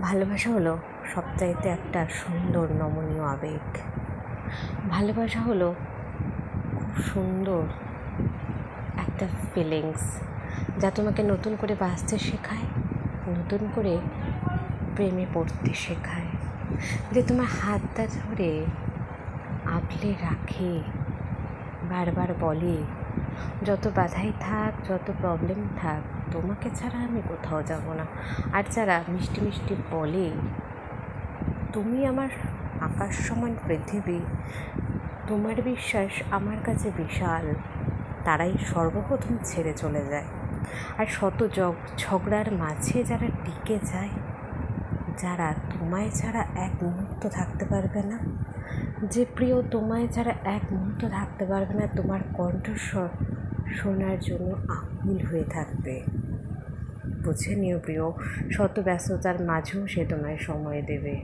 ভালোবাসা হলো সবচাইতে একটা সুন্দর নমনীয় আবেগ। ভালোবাসা হলো খুব সুন্দর একটা ফিলিংস যা তোমাকে নতুন করে বাঁচতে শেখায়, নতুন করে প্রেমে পড়তে শেখায়। যে তোমার হাতটা ধরে আগলে রাখে, বারবার বলে যত বাধাই থাক, যত প্রবলেম থাক, তোমাকে ছাড়া আমি কোথাও যাব না। আর যারা মিষ্টি মিষ্টি বলে, তুমি আমার আকাশ সমান পৃথিবী, তোমার বিশ্বাস আমার কাছে বিশাল, তারাই সর্বপ্রথম ছেড়ে চলে যায়। আর শত জগ, ঝগড়ার মাঝে যারা টিকে যায়, যারা তোমায় ছাড়া এক মুহূর্ত থাকতে পারবে না যে প্রিয় তোমায় ছাড়া এক মুহূর্ত থাকতে পারবে না, তোমার কণ্ঠস্বর শোনার জন্য আকুল হয়ে থাকবে। বুঝে নিও প্রিয়, শত ব্যস্ততার মাঝেও সে তোমায় সময় দেবে।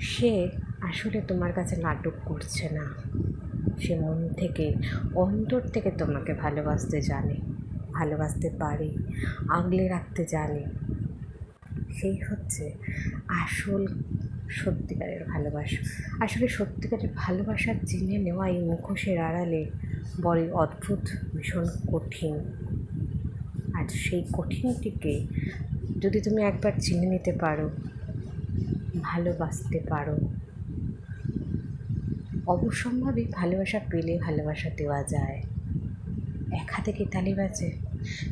সে আসলে তোমার কাছে নাটক করছে না। সে মন থেকে, অন্তর থেকে তোমাকে ভালোবাসতে জানে, ভালোবাসতে পারে, আগলে রাখতে জানে। সেই হচ্ছে আসল সত্যিকারের ভালোবাসা। আসলে সত্যিকারের ভালোবাসার জেনে নেওয়া এই মুখোশের আড়ালে বড়ই অদ্ভুত, ভীষণ কঠিন। আর সেই কঠিনটিকে যদি তুমি একবার চিনে নিতে পারো, ভালোবাসতে পারো অবশ্যম্ভাবী ভালোবাসা পেলে ভালোবাসা দেওয়া যায়। এক হাতে কি তালি বাজে?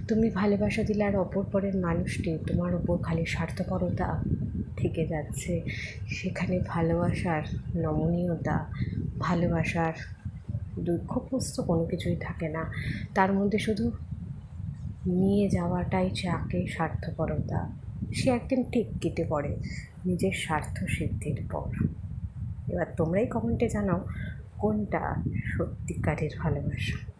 তুমি ভালোবাসা দিলে আর অপর পরের মানুষটি তোমার ওপর খালি স্বার্থপরতা থেকে যাচ্ছে। সেখানে ভালোবাসার নমনীয়তা, ভালোবাসার দুঃখগ্রস্ত কোনো কিছুই থাকে না। তার মধ্যে শুধু নিয়ে যাওয়াটাই চাকে স্বার্থপরতা। সে একদিন ঠিক কেটে পড়ে নিজের স্বার্থ সিদ্ধির পর। এবার তোমরাই কমেন্টে জানাও কোনটা সত্যিকারের ভালোবাসা।